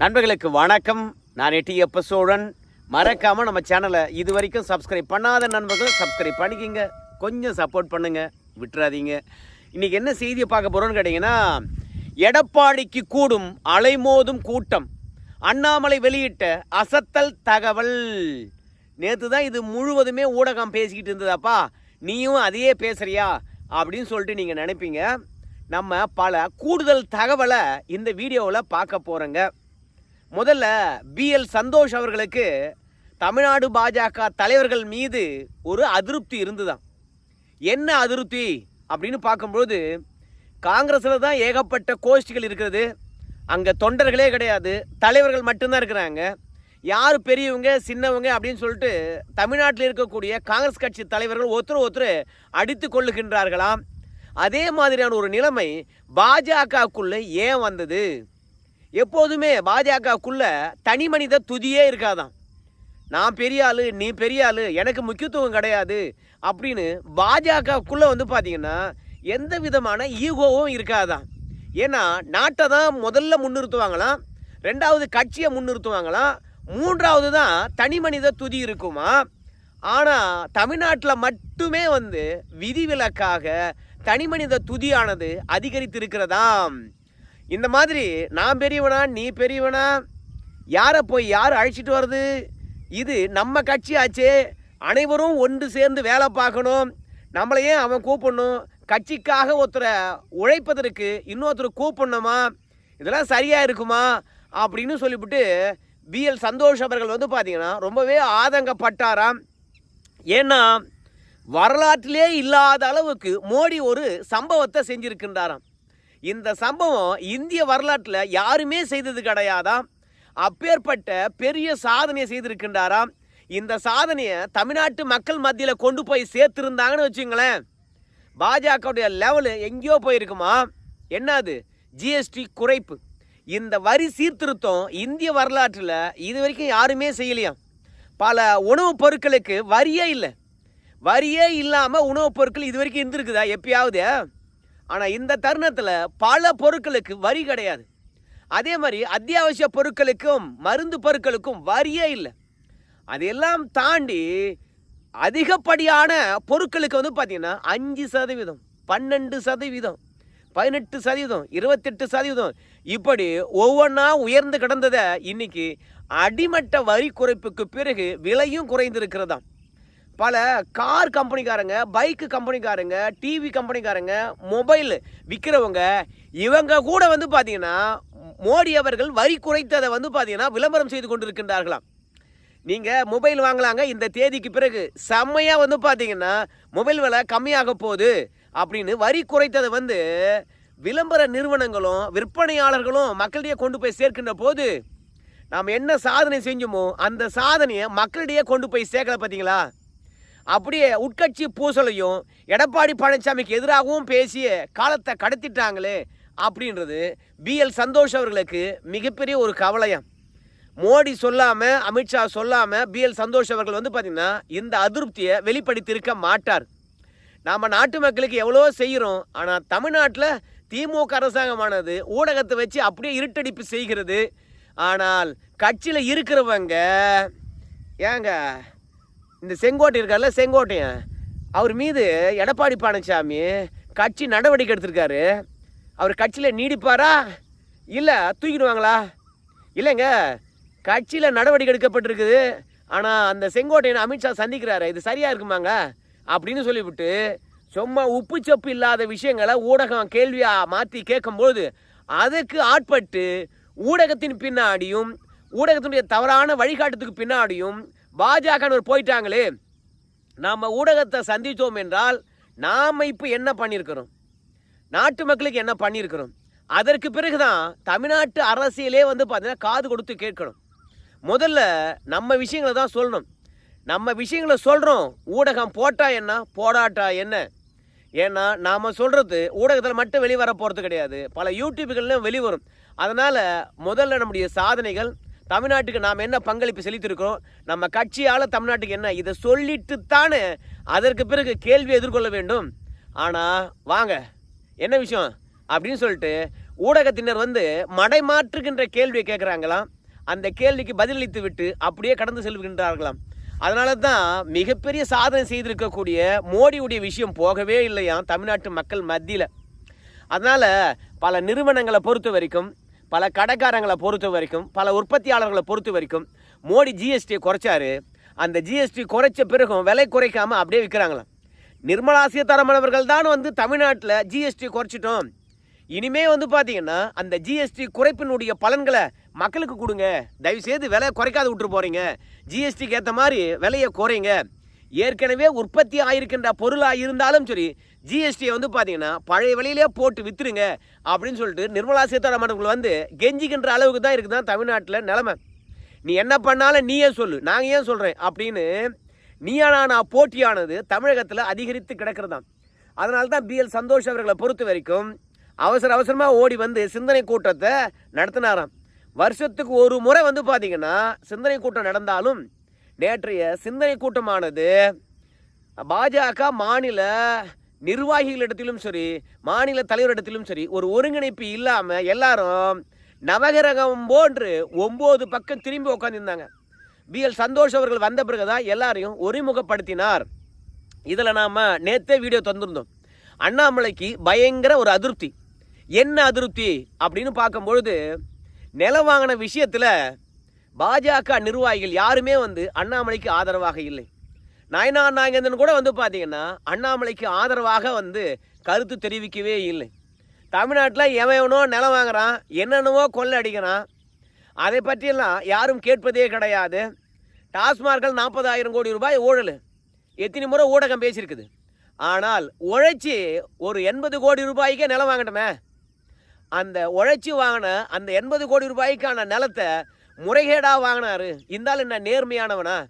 நண்பர்களுக்கு வணக்கம். நான் எட்டி எப்ப சோழன் மறக்காம நம்ம சேனலை இது வரைக்கும் சப்ஸ்கிரைப் பண்ணாத நண்பர்கள் சப்ஸ்கிரைப் பண்ணிக்கிங்க. கொஞ்சம் சப்போர்ட் பண்ணுங்க. விட்டுறாதீங்க. இன்னைக்கு என்ன செய்தியை பார்க்க போறோம்னு கேட்டிங்கன்னா எடப்பாடிக்கு கூடும் அலைமோதும் கூட்டம். அண்ணாமலை வெளியிட்ட அசத்தல் தகவல். நேற்று தான் இது முழுவதுமே ஊடகம் பேசிக்கிட்டு இருந்ததாப்பா. நீயும் அதையே பேசுறியா? அப்படின்னு சொல்லிட்டு நீங்கள் நினைப்பீங்க. நம்ம பல கூடுதல் தகவலை இந்த வீடியோவில் பார்க்க போகிறோங்க முதல்ல பிஎல் சந்தோஷ் அவர்களுக்கு தமிழ்நாடு பாஜக தலைவர்கள் மீது ஒரு அதிருப்தி இருந்துதான் என்ன அதிருப்தி அப்படின்னு பார்க்கும்போது காங்கிரஸில் தான் ஏகப்பட்ட கோஷ்டிகள் இருக்கிறது. அங்கே தொண்டர்களே கிடையாது. தலைவர்கள் மட்டும்தான் இருக்கிறாங்க. யார் பெரியவங்க சின்னவங்க அப்படின்னு சொல்லிட்டு தமிழ்நாட்டில் இருக்கக்கூடிய காங்கிரஸ் கட்சி தலைவர்கள் ஒருத்தர் ஒருத்தர் அடித்து கொள்ளுகின்றார்களாம் அதே மாதிரியான ஒரு நிலைமை பாஜகக்குள்ளே ஏன் வந்தது? எப்போதுமே பாஜகக்குள்ள தனி மனித துதியே இருக்காதான் நான் பெரிய ஆளு நீ பெரிய ஆளு எனக்கு முக்கியத்துவம் கிடையாது அப்படின்னு பாஜகக்குள்ளே வந்து பார்த்தீங்கன்னா எந்த விதமான ஈகோவும் இருக்காதான் ஏன்னா நாட்டை தான் முதல்ல முன்னிறுத்துவாங்களாம் ரெண்டாவது கட்சியை முன்னிறுத்துவாங்களாம் மூன்றாவது தான் தனி மனித துதி இருக்குமா? ஆனால் தமிழ்நாட்டில் மட்டுமே வந்து விதிவிலக்காக தனி மனித துதியானது அதிகரித்திருக்கிறதாம். இந்த மாதிரி நான் பெரியவனா நீ பெரியவனா யாரை போய் யார் அழைச்சிட்டு வருது இது நம்ம கட்சி ஆச்சே. அனைவரும் ஒன்று சேர்ந்து வேலை பார்க்கணும். நம்மளையே அவன் கூப்பிடணும்? கட்சிக்காக ஒருத்தரை உழைப்பதற்கு இன்னொருத்தரை கூப்பிடணுமா? இதெல்லாம் சரியாக இருக்குமா? அப்படின்னு சொல்லிவிட்டு பிஎல் சந்தோஷ் அவர்கள் வந்து பார்த்தீங்கன்னா ரொம்பவே ஆதங்கப்பட்டாராம். ஏன்னா வரலாற்றிலே இல்லாத அளவுக்கு மோடி ஒரு சம்பவத்தை செஞ்சுருக்கின்றாராம். இந்த சம்பவம் இந்திய வரலாற்றில் யாருமே செய்தது கிடையாதா? அப்பேற்பட்ட பெரிய சாதனையை செய்திருக்கின்றாராம் இந்த சாதனையை தமிழ்நாட்டு மக்கள் மத்தியில் கொண்டு போய் சேர்த்துருந்தாங்கன்னு வச்சுங்களேன். பாஜகவுடைய லெவலு எங்கேயோ போயிருக்குமா? என்னது? ஜிஎஸ்டி குறைப்பு. இந்த வரி சீர்திருத்தம் இந்திய வரலாற்றில் இது வரைக்கும் யாருமே செய்யலையாம் பல உணவுப் பொருட்களுக்கு வரியே இல்லை. வரியே இல்லாமல் உணவுப் பொருட்கள் இது வரைக்கும் இருந்திருக்குதா எப்பயாவது? ஆனால் இந்த தருணத்தில் பல பொருட்களுக்கு வரி கிடையாது. அதே மாதிரி அத்தியாவசிய பொருட்களுக்கும் மருந்து பொருட்களுக்கும் வரியே இல்லை. அதையெல்லாம் தாண்டி அதிகப்படியான பொருட்களுக்கு வந்து பார்த்திங்கன்னா அஞ்சு சதவீதம் பன்னெண்டு சதவீதம் பதினெட்டு சதவீதம் இருபத்தெட்டு சதவீதம் இப்படி ஒவ்வொன்றா உயர்ந்து கிடந்ததை இன்னைக்கு அடிமட்ட வரி குறைப்புக்கு பிறகு விலையும் குறைந்திருக்கிறதாம். பல கார் கம்பெனிக்காரங்க பைக்கு கம்பெனிக்காரங்க டிவி கம்பெனிக்காரங்க மொபைல் விற்கிறவங்க இவங்க கூட வந்து பார்த்தீங்கன்னா மோடி அவர்கள் வரி குறைத்ததை வந்து பார்த்தீங்கன்னா விளம்பரம் செய்து கொண்டிருக்கின்றார்களாம். நீங்கள் மொபைல் வாங்கலாங்க இந்த தேதிக்கு பிறகு. செம்மையாக வந்து பார்த்தீங்கன்னா மொபைல் விலை கம்மியாக போகுது அப்படின்னு வரி குறைத்ததை வந்து விளம்பர நிறுவனங்களும் விற்பனையாளர்களும் மக்களிடையே கொண்டு போய் சேர்க்கின்ற போது நாம் என்ன சாதனை செஞ்சோமோ அந்த சாதனையை மக்களிடையே கொண்டு போய் சேர்க்கல பார்த்தீங்களா அப்படியே உட்கட்சி பூசலையும் எடப்பாடி பழனிசாமிக்கு எதிராகவும் பேசிய காலத்தை கடத்திட்டாங்களே அப்படின்றது பிஎல் சந்தோஷ் அவர்களுக்கு மிகப்பெரிய ஒரு கவலையம். மோடி சொல்லாமல் அமித்ஷா சொல்லாமல் பிஎல் சந்தோஷ் அவர்கள் வந்து பார்த்திங்கன்னா இந்த அதிருப்தியை வெளிப்படுத்தியிருக்க மாட்டார். நாம் நாட்டு மக்களுக்கு எவ்வளோ செய்கிறோம் ஆனால் தமிழ்நாட்டில் திமுக அரசாங்கமானது ஊடகத்தை வச்சு அப்படியே இருட்டடிப்பு செய்கிறது. ஆனால் கட்சியில் இருக்கிறவங்க ஏங்க இந்த செங்கோட்டை இருக்கார்ல செங்கோட்டையன். அவர் மீது எடப்பாடி பழனிசாமி கட்சி நடவடிக்கை எடுத்திருக்காரு. அவர் கட்சியில் நீடிப்பாரா? இல்லை தூக்கிடுவாங்களா? இல்லைங்க கட்சியில் நடவடிக்கை எடுக்கப்பட்டிருக்குது. ஆனால் அந்த செங்கோட்டையன் அமித்ஷா சந்திக்கிறாரு இது சரியாக இருக்குமாங்க? அப்படின்னு சொல்லிவிட்டு சும்மா உப்பு சப்பு இல்லாத விஷயங்களை ஊடகம் கேள்வியாக மாற்றி கேட்கும்போது அதுக்கு ஆட்பட்டு ஊடகத்தின் பின்னாடியும் ஊடகத்தினுடைய தவறான வழிகாட்டுறதுக்கு பின்னாடியும் பாஜகவர் போயிட்டாங்களே நாம் ஊடகத்தை சந்தித்தோம் என்றால் நாம் இப்போ என்ன பண்ணியிருக்கிறோம் நாட்டு மக்களுக்கு என்ன பண்ணியிருக்கிறோம் அதற்கு பிறகு தான் தமிழ்நாட்டு அரசியலே வந்து பார்த்தீங்கன்னா காது கொடுத்து கேட்கணும். முதல்ல நம்ம விஷயங்களை தான் சொல்லணும். நம்ம விஷயங்களை சொல்கிறோம் ஊடகம் போட்டா என்ன போடாட்டா என்ன? ஏன்னா நாம் சொல்கிறது ஊடகத்தில் மட்டும் வெளிவர போகிறது கிடையாது. பல யூடியூப்புகள்லாம் வெளிவரும். அதனால் முதல்ல நம்முடைய சாதனைகள் தமிழ்நாட்டுக்கு நாம் என்ன பங்களிப்பு செலுத்தியிருக்கிறோம்? நம்ம கட்சியால் தமிழ்நாட்டுக்கு என்ன? இதை சொல்லிட்டு தானே அதற்கு பிறகு கேள்வி எதிர்கொள்ள வேண்டும். ஆனால் வாங்க என்ன விஷயம்? அப்படின்னு சொல்லிட்டு ஊடகத்தினர் வந்து மடைமாற்றுகின்ற கேள்வியை கேட்குறாங்களாம். அந்த கேள்விக்கு பதிலளித்து விட்டு அப்படியே கடந்து செல்கின்றார்களாம். அதனால தான் மிகப்பெரிய சாதனை செய்திருக்கக்கூடிய மோடியுடைய விஷயம் போகவே இல்லையாம் தமிழ்நாட்டு மக்கள் மத்தியில். அதனால் பல நிறுவனங்களை பொறுத்த வரைக்கும் பல கடைக்காரங்களை பொறுத்த வரைக்கும் பல உற்பத்தியாளர்களை பொறுத்த வரைக்கும் மோடி ஜிஎஸ்டியை குறைச்சாரு. அந்த ஜிஎஸ்டி குறைச்ச பிறகும் விலை குறைக்காமல் அப்படியே விற்கிறாங்களாம் நிர்மலா சீதாராமன் அவர்கள் தான் வந்து தமிழ்நாட்டில் ஜிஎஸ்டி குறைச்சிட்டோம். இனிமே வந்து பார்த்தீங்கன்னா அந்த ஜிஎஸ்டி குறைப்பினுடைய பலன்களை மக்களுக்கு கொடுங்க. தயவுசெய்து விலை குறைக்காத விட்டு போகிறீங்க ஜிஎஸ்டிக்கு ஏற்ற மாதிரி விலையை குறைங்க. ஏற்கனவே உற்பத்தி ஆயிருக்கின்ற பொருளாக இருந்தாலும் சரி ஜிஎஸ்டியை வந்து பார்த்தீங்கன்னா பழைய விலையிலே போட்டு விற்றுருங்க அப்படின்னு சொல்லிட்டு நிர்மலா சீதாராமன் வந்து கெஞ்சிக்கின்ற அளவுக்கு தான் இருக்குது தான் தமிழ்நாட்டில் நிலமை. நீ என்ன பண்ணாலும் நீயே சொல்லு. நாங்கள் ஏன் சொல்கிறேன் அப்படின்னு நீயானா போட்டியானது தமிழகத்தில் அதிகரித்து கிடக்கிறதாம். அதனால தான் பிஎல் சந்தோஷ் அவர்களை பொறுத்த வரைக்கும் அவசர அவசரமாக ஓடி வந்து சிந்தனை கூட்டத்தை நடத்தினாராம். வருஷத்துக்கு ஒரு முறை வந்து பார்த்தீங்கன்னா சிந்தனை கூட்டம் நடந்தாலும் நேற்றைய சிந்தனை கூட்டமானது பாஜக மாநில நிர்வாகிகளிடத்திலும் சரி மாநில தலைவரிடத்திலும் சரி ஒரு ஒருங்கிணைப்பு இல்லாமல் எல்லாரும் நவகிரகம் போன்று ஒம்பது பக்கம் திரும்பி உட்காந்துருந்தாங்க பிஎல் சந்தோஷ் அவர்கள் வந்த பிறகுதான் எல்லாரையும் ஒருமுகப்படுத்தினார். இதில் நாம் நேற்றே வீடியோ தந்திருந்தோம். அண்ணாமலைக்கு பயங்கர ஒரு அதிருப்தி. என்ன அதிருப்தி அப்படின்னு பார்க்கும்பொழுது நிலம் வாங்கின விஷயத்தில் பாஜக நிர்வாகிகள் யாருமே வந்து அண்ணாமலைக்கு ஆதரவாக இல்லை. நாயனார் நாகேந்திரன் கூட வந்து பார்த்தீங்கன்னா அண்ணாமலைக்கு ஆதரவாக வந்து கருத்து தெரிவிக்கவே இல்லை. தமிழ்நாட்டில் எவனோ நிலம் வாங்குறான் என்னென்னவோ கொள்ளை அடிக்கிறான். அதை பற்றியெல்லாம் யாரும் கேட்பதே கிடையாது. டாஸ்மார்கள் நாற்பதாயிரம் கோடி ரூபாய் ஊழல். எத்தனை முறை ஊடகம் பேசியிருக்குது. ஆனால் உழைச்சி ஒரு எண்பது கோடி ரூபாய்க்கே நிலம் வாங்கணுமே அந்த உழைச்சி வாங்கின அந்த எண்பது கோடி ரூபாய்க்கான நிலத்தை முறைகேடாக வாங்கினாரு. இருந்தாலும் என்ன நேர்மையானவனா?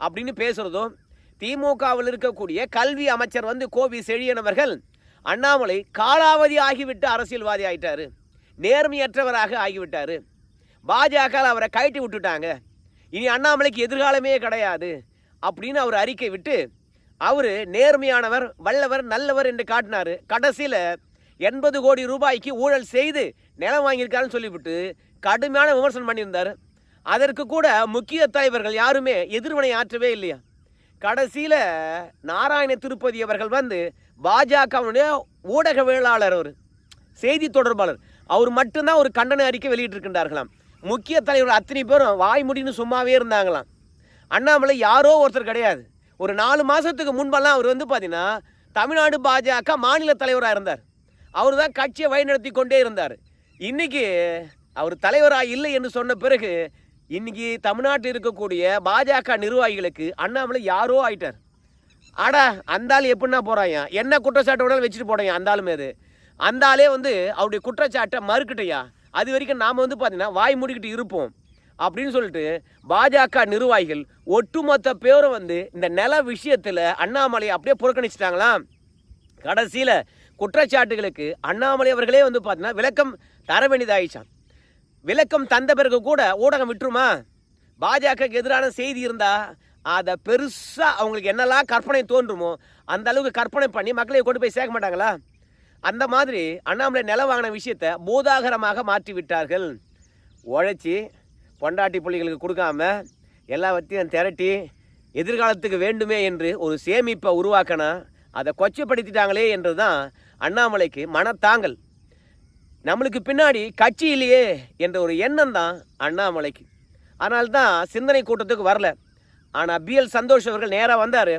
அப்படின்னு பேசுகிறதும் திமுகவில் இருக்கக்கூடிய கல்வி அமைச்சர் வந்து கோபி செழியனவர்கள் அண்ணாமலை காலாவதி ஆகிவிட்டு அரசியல்வாதி ஆகிட்டாரு நேர்மையற்றவராக ஆகிவிட்டார். பாஜக அவரை கழட்டி விட்டுட்டாங்க. இனி அண்ணாமலைக்கு எதிர்காலமே கிடையாது அப்படின்னு அவர் அறிக்கை விட்டு அவர் நேர்மையானவர் வல்லவர் நல்லவர் என்று காட்டினார். கடைசியில் எண்பது கோடி ரூபாய்க்கு ஊழல் செய்து நிலம் வாங்கியிருக்காருன்னு சொல்லிவிட்டு கடுமையான விமர்சனம் பண்ணியிருந்தார். அதற்கு கூட முக்கிய தலைவர்கள் யாருமே எதிர்வினை ஆற்றவே இல்லையா? கடைசியில் நாராயண திருப்பதி அவர்கள் வந்து பாஜகவுடைய ஊடகவியலாளர் அவர் செய்தி தொடர்பாளர். அவர் மட்டும்தான் ஒரு கண்டன அறிக்கை வெளியிட்டிருக்கின்றார்களாம். முக்கிய தலைவர் அத்தனை பேரும் வாய்முடின்னு சும்மாவே இருந்தாங்களாம். அண்ணாமலை யாரோ ஒருத்தர் கிடையாது. ஒரு நாலு மாதத்துக்கு முன்பெல்லாம் அவர் வந்து பார்த்தீங்கன்னா தமிழ்நாடு பாஜக மாநில தலைவராக இருந்தார். அவர் தான் கட்சியை வழிநடத்தி கொண்டே இருந்தார். இன்னைக்கு அவர் தலைவராக இல்லை என்று சொன்ன பிறகு இன்னைக்கு தமிழ்நாட்டில் இருக்கக்கூடிய பாஜக நிர்வாகிகளுக்கு அண்ணாமலை யாரோ ஆயிட்டார். அடா அந்த ஆள் எப்படின்னா போகிறாயா என்ன குற்றச்சாட்டு வேணாலும் வச்சுட்டு போடையா அந்த ஆளுமே அது? அந்த ஆளே வந்து அவருடைய குற்றச்சாட்டை மறுக்கட்டையா? அது வரைக்கும் நாம் வந்து பார்த்தீங்கன்னா வாய் மூடிக்கிட்டு இருப்போம். அப்படின்னு சொல்லிட்டு பாஜக நிர்வாகிகள் ஒட்டுமொத்த பேரும் வந்து இந்த நில விஷயத்தில் அண்ணாமலையை அப்படியே புறக்கணிச்சிட்டாங்களாம் கடைசியில் குற்றச்சாட்டுகளுக்கு அண்ணாமலை அவர்களே வந்து பார்த்தீங்கன்னா விளக்கம் தர வேண்டியதாயிடுச்சான் விளக்கம் தந்த பிறகு கூட ஊடகம் விட்டுருமா? பாஜகக்கு எதிரான செய்தி இருந்தால் அதை பெருசாக அவங்களுக்கு என்னெல்லாம் கற்பனை தோன்றுமோ அந்த அளவுக்கு கற்பனை பண்ணி மக்களை கொண்டு போய் சேர்க்க மாட்டாங்களா? அந்த மாதிரி அண்ணாமலை நில வாங்கின விஷயத்தை பூதாகரமாக மாற்றி விட்டார்கள். உழைச்சி பொண்டாட்டி புள்ளிகளுக்கு கொடுக்காம எல்லாவற்றையும் திரட்டி எதிர்காலத்துக்கு வேண்டுமே என்று ஒரு சேமிப்பை உருவாக்கினா அதை கொச்சப்படுத்திட்டாங்களே என்று தான் அண்ணாமலைக்கு மனத்தாங்கல். நம்மளுக்கு பின்னாடி கட்சி இல்லையே என்ற ஒரு எண்ணம் தான் அண்ணாமலைக்கு. அதனால தான் சிந்தனை கூட்டத்துக்கு வரல. ஆனால் பிஎல் சந்தோஷ் அவர்கள் நேராக வந்தார்.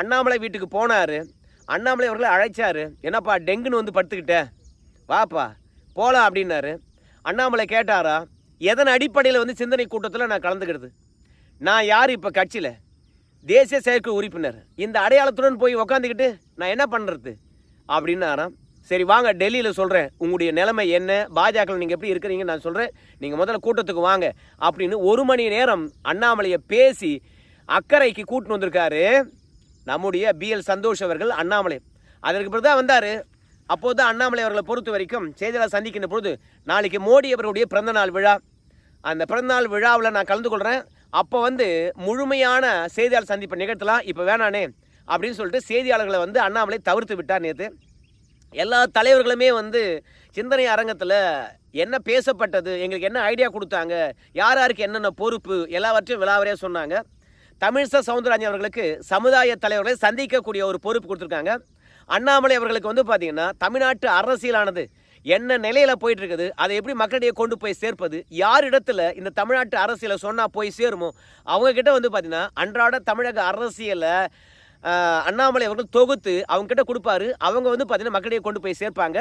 அண்ணாமலை வீட்டுக்கு போனார். அண்ணாமலை அவர்களை அழைச்சார். என்னப்பா டெங்குன்னு வந்து படுத்துக்கிட்டேன் வாப்பா போகலாம் அப்படின்னாரு. அண்ணாமலை கேட்டாரா எதன் அடிப்படையில் வந்து சிந்தனை கூட்டத்தில் நான் கலந்துக்கிறது? நான் யார் இப்போ கட்சியில்? தேசிய செயற்குழு உறுப்பினர். இந்த அடையாளத்துடன் போய் உக்காந்துக்கிட்டு நான் என்ன பண்ணுறது அப்படின்னாராம். சரி வாங்க டெல்லியில் சொல்கிறேன் உங்களுடைய நிலைமை என்ன? பாஜக நீங்கள் எப்படி இருக்கிறீங்கன்னு நான் சொல்கிறேன் நீங்கள் முதல்ல கூட்டத்துக்கு வாங்க அப்படின்னு ஒரு மணி நேரம் அண்ணாமலையை பேசி அக்கறைக்கு கூட்டின்னு வந்திருக்காரு நம்முடைய பிஎல் சந்தோஷ் அவர்கள் அண்ணாமலை. அதற்கு பிறகு தான் வந்தார். அப்போது தான் அண்ணாமலை அவர்களை பொறுத்த வரைக்கும் செய்தியாளர் சந்திக்கின்ற பொழுது நாளைக்கு மோடி அவர்களுடைய பிறந்தநாள் விழா. அந்த பிறந்தநாள் விழாவில் நான் கலந்து கொள்கிறேன் அப்போ வந்து முழுமையான செய்தியாளர் சந்திப்பை நிகழ்த்தலாம். இப்போ வேணானே அப்படின்னு சொல்லிட்டு செய்தியாளர்களை வந்து அண்ணாமலை தவிர்த்து விட்டார் நேற்று எல்லா தலைவர்களுமே வந்து சிந்தனை அரங்கத்தில் என்ன பேசப்பட்டது எங்களுக்கு என்ன ஐடியா கொடுத்தாங்க யார் யாருக்கு என்னென்ன பொறுப்பு எல்லாவற்றையும் விலாவரியாக சொன்னாங்க. தமிழிசை சவுந்தரராஜன் அவர்களுக்கு சமுதாய தலைவர்களை சந்திக்கக்கூடிய ஒரு பொறுப்பு கொடுத்துருக்காங்க. அண்ணாமலை அவர்களுக்கு வந்து பார்த்திங்கன்னா தமிழ்நாட்டு அரசியலானது என்ன நிலையில் போயிட்டுருக்குது அதை எப்படி மக்களிடையே கொண்டு போய் சேர்ப்பது யார் இடத்துல இந்த தமிழ்நாட்டு அரசியலை சொன்னால் போய் சேருமோ அவங்கக்கிட்ட வந்து பார்த்திங்கன்னா அன்றாட தமிழக அரசியலை அண்ணாமலை அவர்கள் தொகுத்து அவங்க கிட்ட கொடுப்பாரு. அவங்க வந்து பார்த்திங்கன்னா மக்களிடையே கொண்டு போய் சேர்ப்பாங்க.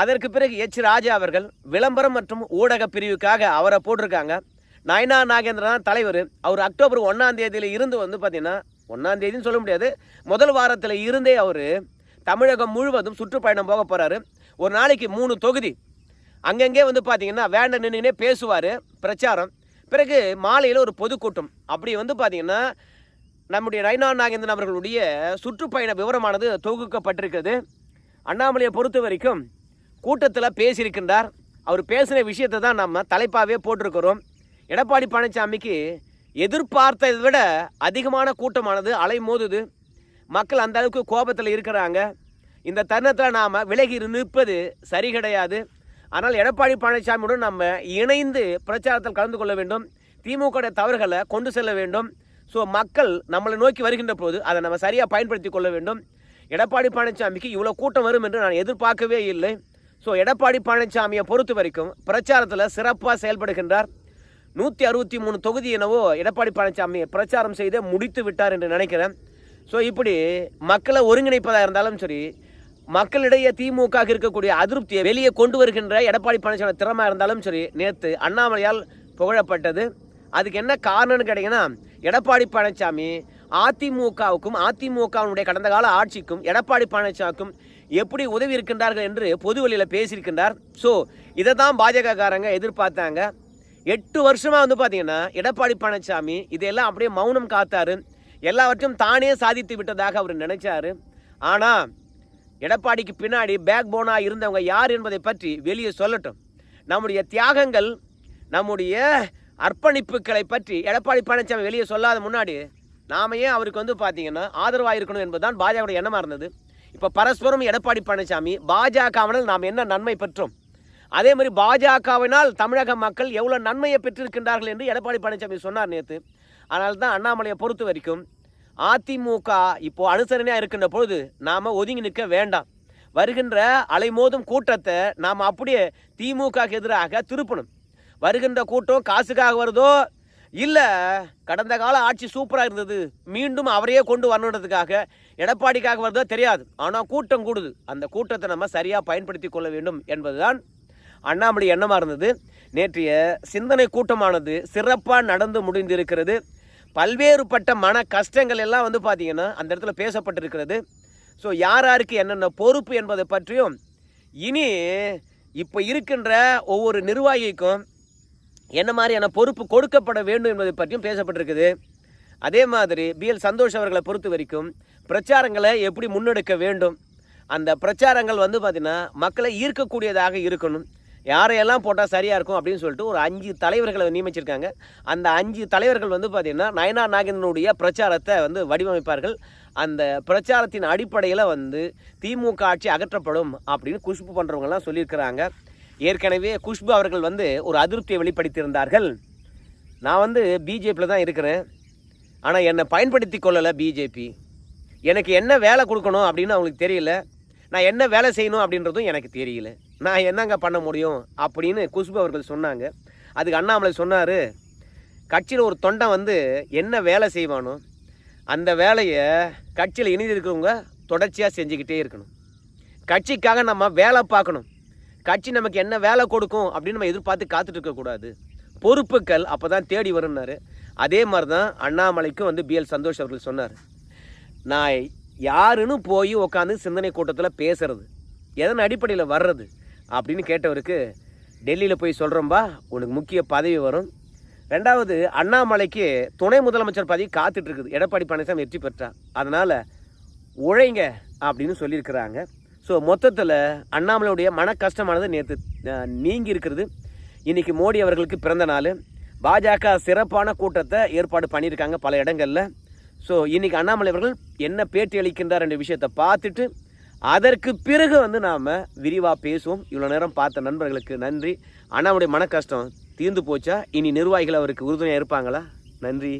அதற்கு பிறகு எச் ராஜா அவர்கள் விளம்பரம் மற்றும் ஊடக பிரிவுக்காக அவரை போட்டிருக்காங்க. நயனா நாகேந்திரன் தலைவர். அவர் அக்டோபர் ஒன்றாம் தேதியில் இருந்து வந்து பார்த்தீங்கன்னா ஒன்றாம் தேதின்னு சொல்ல முடியாது முதல் வாரத்தில் இருந்தே அவர் தமிழகம் முழுவதும் சுற்றுப்பயணம் போக போகிறாரு ஒரு நாளைக்கு மூணு தொகுதி. அங்கங்கே வந்து பார்த்தீங்கன்னா வேண்ட நின்றுனே பேசுவார் பிரச்சாரம். பிறகு மாலையில் ஒரு பொதுக்கூட்டம். அப்படி வந்து பார்த்தீங்கன்னா நம்முடைய ரைனா நாகேந்திரன் அவர்களுடைய சுற்றுப்பயண விவரமானது தொகுக்கப்பட்டிருக்கிறது. அண்ணாமலையை பொறுத்த வரைக்கும் கூட்டத்தில் பேசியிருக்கின்றார். அவர் பேசின விஷயத்தை தான் நம்ம தலைப்பாகவே போட்டிருக்கிறோம். எடப்பாடி பழனிசாமிக்கு எதிர்பார்த்ததை விட அதிகமான கூட்டமானது அலைமோதுது. மக்கள் அந்த அளவுக்கு கோபத்தில் இருக்கிறாங்க. இந்த தருணத்தில் நாம் விலகி நிற்பது சரி கிடையாது. ஆனால் எடப்பாடி பழனிசாமியுடன் நம்ம இணைந்து பிரச்சாரத்தில் கலந்து கொள்ள வேண்டும். திமுக தவறுகளை கொண்டு செல்ல வேண்டும். ஸோ மக்கள் நம்மளை நோக்கி வருகின்ற போது அதை நம்ம சரியாக பயன்படுத்தி கொள்ள வேண்டும். எடப்பாடி பழனிசாமிக்கு இவ்வளோ கூட்டம் வரும் என்று நான் எதிர்பார்க்கவே இல்லை. ஸோ எடப்பாடி பழனிசாமியை பொறுத்த வரைக்கும் பிரச்சாரத்தில் சிறப்பாக செயல்படுகின்றார். நூற்றி அறுபத்தி மூணு தொகுதி என்னவோ எடப்பாடி பழனிசாமி பிரச்சாரம் செய்து முடித்து விட்டார் என்று நினைக்கிறேன். ஸோ இப்படி மக்களை ஒருங்கிணைப்பதாக இருந்தாலும் சரி மக்களிடையே திமுக இருக்கக்கூடிய அதிருப்தியை வெளியே கொண்டு வருகின்ற எடப்பாடி பழனிசாமி திறமாக இருந்தாலும் சரி நேற்று அண்ணாமலையால் புகழப்பட்டது. அதுக்கு என்ன காரணம்னு கேட்டிங்கன்னா எடப்பாடி பழனிசாமி அதிமுகவுக்கும் அதிமுகவினுடைய கடந்த கால ஆட்சிக்கும் எடப்பாடி பழனிசாமிக்கும் எப்படி உதவி இருக்கின்றார்கள் என்று பொதுவெளியில் பேசியிருக்கின்றார். ஸோ இதை தான் பாஜகக்காரங்க எதிர்பார்த்தாங்க. எட்டு வருஷமாக வந்து பார்த்தீங்கன்னா எடப்பாடி பழனிசாமி இதையெல்லாம் அப்படியே மௌனம் காத்தாரு. எல்லாவற்றையும் தானே சாதித்து விட்டதாக அவர் நினைச்சாரு. ஆனால் எடப்பாடிக்கு பின்னாடி பேக் போனாக இருந்தவங்க யார் என்பதை பற்றி வெளியே சொல்லட்டும். நம்முடைய தியாகங்கள் நம்முடைய அர்ப்பணிப்புகளை பற்றி எடப்பாடி பழனிசாமி வெளியே சொல்லாத முன்னாடி நாம ஏன் அவருக்கு வந்து பார்த்தீங்கன்னா ஆதரவாக இருக்கணும் என்பதுதான் பாஜகவுடைய எண்ணமாக இருந்தது. இப்போ பரஸ்பரம் எடப்பாடி பழனிசாமி பாஜகவினால் நாம் என்ன நன்மை பெற்றோம்? அதே மாதிரி பாஜகவினால் தமிழக மக்கள் எவ்வளோ நன்மையை பெற்றிருக்கின்றார்கள் என்று எடப்பாடி பழனிசாமி சொன்னார் நேற்று அதனால தான் அண்ணாமலையை பொறுத்த வரைக்கும் அதிமுக இப்போ அனுசரணையாக இருக்கின்ற பொழுது நாம் ஒதுங்கி நிற்க வேண்டாம். வருகின்ற அலைமோதும் கூட்டத்தை நாம் அப்படியே திமுக எதிராக திருப்பணும். வருகின்ற கூட்டம் காசுக்காக வருதோ? இல்லை கடந்த கால ஆட்சி சூப்பராக இருந்தது. மீண்டும் அவரையே கொண்டு வரணுன்றதுக்காக எடப்பாடிக்காக வருதோ தெரியாது. ஆனால் கூட்டம் கூடுது. அந்த கூட்டத்தை நம்ம சரியாக பயன்படுத்தி கொள்ள வேண்டும் என்பதுதான் அண்ணாமலை எண்ணமாக இருந்தது. நேற்றைய சிந்தனை கூட்டமானது சிறப்பாக நடந்து முடிந்திருக்கிறது. பல்வேறுபட்ட மன கஷ்டங்கள் எல்லாம் வந்து பார்த்தீங்கன்னா அந்த இடத்துல பேசப்பட்டிருக்கிறது. ஸோ யார் யாருக்கு என்னென்ன பொறுப்பு என்பதை பற்றியும் இனி இப்போ இருக்கின்ற ஒவ்வொரு நிர்வாகிக்கும் என்ன மாதிரியான பொறுப்பு கொடுக்கப்பட வேண்டும் என்பதை பற்றியும் பேசப்பட்டிருக்குது. அதே மாதிரி பிஎல் சந்தோஷ் அவர்களை பொறுத்த வரைக்கும் பிரச்சாரங்களை எப்படி முன்னெடுக்க வேண்டும்? அந்த பிரச்சாரங்கள் வந்து பார்த்திங்கன்னா மக்களை ஈர்க்கக்கூடியதாக இருக்கணும். யாரையெல்லாம் போட்டால் சரியாக இருக்கும் அப்படின்னு சொல்லிட்டு ஒரு அஞ்சு தலைவர்களை நியமிச்சிருக்காங்க. அந்த அஞ்சு தலைவர்கள் வந்து பார்த்திங்கன்னா நயனா நாகேந்திரனுடைய பிரச்சாரத்தை வந்து வடிவமைப்பார்கள். அந்த பிரச்சாரத்தின் அடிப்படையில் வந்து திமுக ஆட்சி அகற்றப்படும் அப்படின்னு குஷ்பு பண்ணுறவங்கலாம் சொல்லியிருக்கிறாங்க. ஏற்கனவே குஷ்பு அவர்கள் வந்து ஒரு அதிருப்தியை வெளிப்படுத்தியிருந்தார்கள். நான் வந்து பிஜேபியில் தான் இருக்கிறேன். ஆனால் என்னை பயன்படுத்தி கொள்ளலை பிஜேபி. எனக்கு என்ன வேலை கொடுக்கணும் அப்படின்னு அவங்களுக்கு தெரியல. நான் என்ன வேலை செய்யணும் அப்படின்றதும் எனக்கு தெரியல. நான் என்னங்க பண்ண முடியும் அப்படின்னு குஷ்பு அவர்கள் சொன்னாங்க. அதுக்கு அண்ணாமலை சொன்னார் கட்சியில் ஒரு தொண்டை வந்து என்ன வேலை செய்வானோ அந்த வேலையை கட்சியில் இணைந்திருக்கிறவங்க தொடர்ச்சியாக செஞ்சுக்கிட்டே இருக்கணும். கட்சிக்காக நம்ம வேலை பார்க்கணும். கட்சி நமக்கு என்ன வேலை கொடுக்கும் அப்படின்னு நம்ம எதிர்பார்த்து காத்துட்டு இருக்கக்கூடாது பொறுப்புகள் அப்போ தான் தேடி வரும்னாரு. அதே மாதிரி தான் அண்ணாமலைக்கும் வந்து பிஎல் சந்தோஷ் அவர்கள் சொன்னார். நான் யாருன்னு போய் உட்காந்து சிந்தனை கூட்டத்தில் பேசுறது எதன் அடிப்படையில் வர்றது அப்படின்னு கேட்டவருக்கு டெல்லியில் போய் சொல்கிறோம்பா உனக்கு முக்கிய பதவி வரும். ரெண்டாவது அண்ணாமலைக்கு துணை முதலமைச்சர் பதவி காத்துட்ருக்குது எடப்பாடி பழனிசாமி வெற்றி பெற்றா அதனால் உழைங்க அப்படின்னு சொல்லியிருக்கிறாங்க. ஸோ மொத்தத்தில் அண்ணாமலையுடைய மன கஷ்டமானது நேற்று நீங்கி இருக்கிறது இன்றைக்கி மோடி அவர்களுக்கு பிறந்த நாள். பாஜக சிறப்பான கூட்டத்தை ஏற்பாடு பண்ணியிருக்காங்க பல இடங்களில். ஸோ இன்றைக்கி அண்ணாமலை அவர்கள் என்ன பேட்டி அளிக்கின்றார் என்ற விஷயத்தை பார்த்துட்டு அதற்கு பிறகு வந்து நாம் விரிவாக பேசுவோம். இவ்வளோ நேரம் பார்த்த நண்பர்களுக்கு நன்றி. அண்ணாமுடைய மன கஷ்டம் தீர்ந்து போச்சா? இனி நிர்வாகிகள் அவருக்கு உறுதுணையாக இருப்பாங்களா? நன்றி.